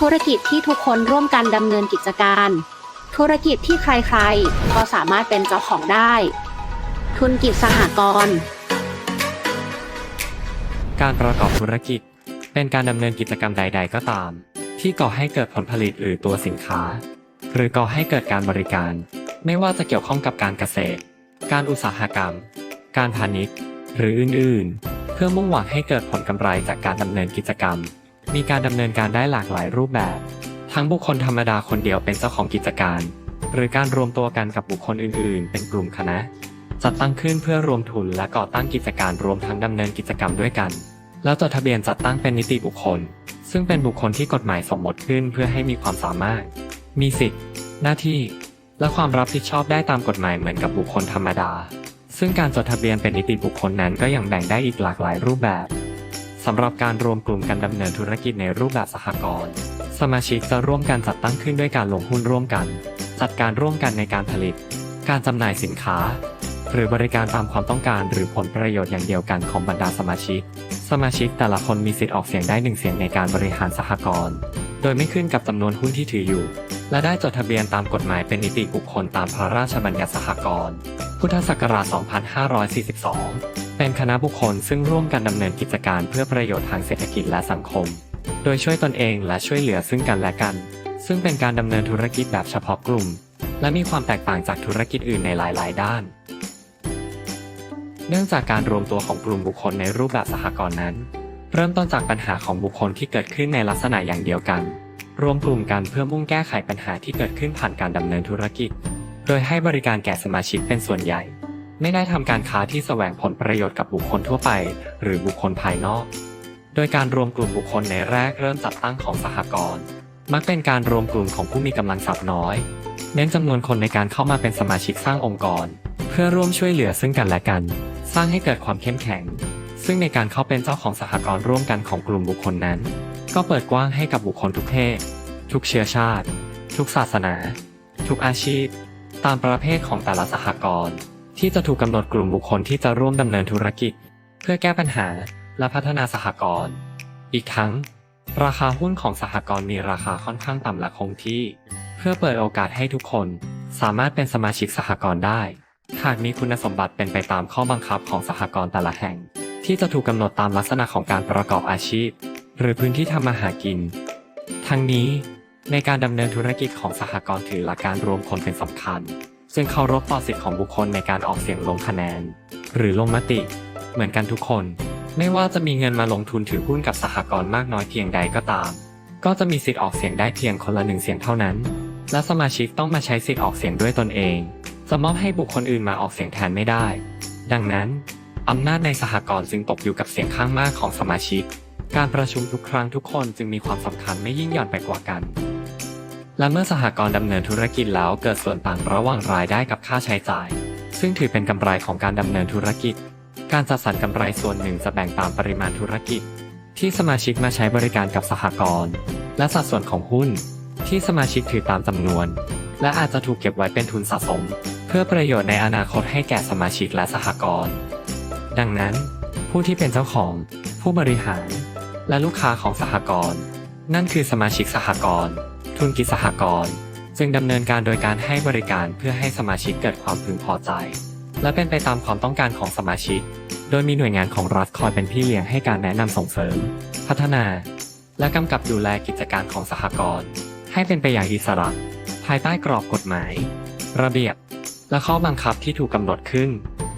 ธุรกิจที่ทุกคนร่วมกันดำเนินกิจการ ธุรกิจที่ใครๆ ก็สามารถเป็นเจ้าของได้ ทุนกิจสหกรณ์ การประกอบธุรกิจ เป็นการดำเนินกิจกรรมใด ๆ ก็ตาม ที่ก่อให้เกิดผลผลิตหรือตัวสินค้า หรือก่อให้เกิดการบริการ ไม่ว่าจะเกี่ยวข้องกับการเกษตร การอุตสาหกรรม การพาณิชย์ หรืออื่นๆ เพื่อมุ่งหวังให้เกิดผลกำไรจากการดำเนินกิจกรรม มีการดำเนินการได้หลากหลายรูปแบบ ทั้งบุคคลธรรมดาคนเดียวเป็นเจ้าของกิจการ หรือการรวมตัวกันกับบุคคลอื่น ๆ เป็นกลุ่มคณะ จัดตั้งขึ้นเพื่อรวมทุนและก่อตั้งกิจการรวมทั้งดำเนินกิจกรรมด้วยกัน แล้วจดทะเบียนจัดตั้งเป็นนิติบุคคล ซึ่งเป็นบุคคลที่กฎหมายสมมติขึ้นเพื่อให้มีความสามารถ มีสิทธิ์หน้าที่ และความรับผิดชอบได้ตามกฎหมายเหมือนกับบุคคลธรรมดา ซึ่งการจดทะเบียนเป็นนิติบุคคลนั้นก็ยังแบ่งได้อีกหลากหลายรูปแบบ สำหรับการรวมกลุ่มกันดำเนินธุรกิจในรูปแบบสหกรณ์สมาชิกจะร่วมกันจัดตั้งขึ้นด้วยการลงหุ้นร่วมกัน จัดการร่วมกันในการผลิต การจำหน่ายสินค้า หรือบริการตามความต้องการหรือผลประโยชน์อย่างเดียวกันของบรรดาสมาชิก สมาชิกแต่ละคนมีสิทธิ์ออกเสียงได้หนึ่งเสียงในการบริหารสหกรณ์โดยไม่ขึ้นกับจำนวนหุ้นที่ถืออยู่ และได้จดทะเบียนตามกฎหมายเป็นนิติบุคคลตามพระราชบัญญัติสหกรณ์ พุทธศักราช 2542 เป็นคณะบุคคลซึ่งร่วมกันดำเนินกิจการเพื่อประโยชน์ทางเศรษฐกิจและสังคม โดยช่วยตนเองและช่วยเหลือซึ่งกันและกัน ซึ่งเป็นการดำเนินธุรกิจแบบเฉพาะกลุ่ม และมีความแตกต่างจากธุรกิจอื่นในหลาย ๆ ด้าน เนื่องจากการรวมตัวของกลุ่มบุคคลในรูปแบบสหกรณ์นั้น เริ่มต้นจากปัญหาของบุคคลที่เกิดขึ้นในลักษณะอย่างเดียวกัน รวมกลุ่มกันเพื่อมุ่งแก้ไขปัญหาที่เกิดขึ้นผ่านการดำเนินธุรกิจ โดยให้บริการแก่สมาชิกเป็นส่วนใหญ่ ไม่ได้ทำการค้าที่แสวงผลประโยชน์กับบุคคลทั่วไป หรือบุคคลภายนอก โดยการรวมกลุ่มบุคคลในแรกเริ่มจัดตั้งของสหกรณ์มักเป็นการรวมกลุ่มของผู้มีกำลังทรัพย์น้อย เน้นจำนวนคนในการเข้ามาเป็นสมาชิกสร้างองค์กร เพื่อร่วมช่วยเหลือซึ่งกันและกัน สร้างให้เกิดความเข้มแข็ง ซึ่งในการเข้าเป็นเจ้าของสหกรณ์ร่วมกันของกลุ่มบุคคลนั้น ก็เปิดกว้างให้กับบุคคลทุกเพศ ทุกเชื้อชาติ ทุกศาสนา ทุกอาชีพ ตามประเภทของแต่ละสหกรณ์ที่จะถูกกำหนดกลุ่มบุคคลที่จะร่วมดำเนินธุรกิจ เพื่อแก้ปัญหาและพัฒนาสหกรณ์ อีกทั้ง ราคาหุ้นของสหกรณ์มีราคาค่อนข้างต่ำและคงที่ เพื่อเปิดโอกาสให้ทุกคนสามารถเป็นสมาชิกสหกรณ์ได้ หากมีคุณสมบัติเป็นไปตามข้อบังคับของสหกรณ์แต่ละแห่ง ที่จะถูกกำหนดตามลักษณะของการประกอบอาชีพ หรือพื้นที่ทำมาหากิน ทั้งนี้ ในการดำเนินธุรกิจของสหกรณ์ถือหลักการรวมคนเป็นสำคัญ ซึ่งเคารพต่อสิทธิของบุคคลในการออกเสียงลงคะแนน หรือลงมติ เหมือนกันทุกคน ไม่ว่าจะมีเงินมาลงทุนถือหุ้นกับสหกรณ์มากน้อยเพียงใดก็ตาม ก็จะมีสิทธิ์ออกเสียงได้เพียงคนละหนึ่งเสียงเท่านั้น และสมาชิกต้องมาใช้สิทธิ์ออกเสียงด้วยตนเอง จะมอบให้บุคคลอื่นมาออกเสียงแทนไม่ได้ ดังนั้นอำนาจในสหกรณ์จึงตกอยู่กับเสียงข้างมากของสมาชิก การประชุมทุกครั้งทุกคนจึงมีความสำคัญไม่ยิ่งหย่อนไปกว่ากัน และเมื่อสหกรณ์ดำเนินธุรกิจแล้วเกิดส่วนต่างระหว่างรายได้กับค่าใช้จ่าย ซึ่งถือเป็นกำไรของการดำเนินธุรกิจ การจัดสรรกำไรส่วนหนึ่งจะแบ่งตามปริมาณธุรกิจ ที่สมาชิกมาใช้บริการกับสหกรณ์และสัดส่วนของหุ้น ที่สมาชิกถือตามจำนวน และอาจจะถูกเก็บไว้เป็นทุนสะสม เพื่อประโยชน์ในอนาคตให้แก่สมาชิกและสหกรณ์ดังนั้น ผู้ที่เป็นเจ้าของ ผู้บริหาร และลูกค้าของสหกรณ์นั่นคือสมาชิกสหกรณ์ ทุนกิจสหกรณ์จึงดำเนินการโดยการให้บริการเพื่อให้สมาชิกเกิดความพึงพอใจ และเป็นไปตามความต้องการของสมาชิก โดยมีหน่วยงานของรัฐคอยเป็นพี่เลี้ยงให้การแนะนำส่งเสริม พัฒนา และกำกับดูแลกิจการของสหกรณ์ให้เป็นไปอย่างอิสระ ภายใต้กรอบกฎหมาย ระเบียบ และข้อบังคับที่ถูกกำหนดขึ้น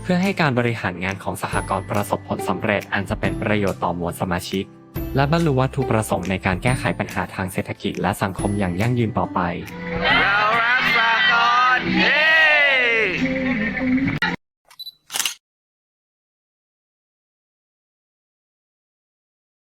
เพื่อให้การบริหารงานของสหกรณ์ประสบผลสำเร็จอันจะเป็นประโยชน์ต่อมวลสมาชิก และบรรลุวัตถุประสงค์ในการแก้ไขปัญหาทางเศรษฐกิจและสังคมอย่างยั่งยืนต่อไป เรารักษากลเฮ้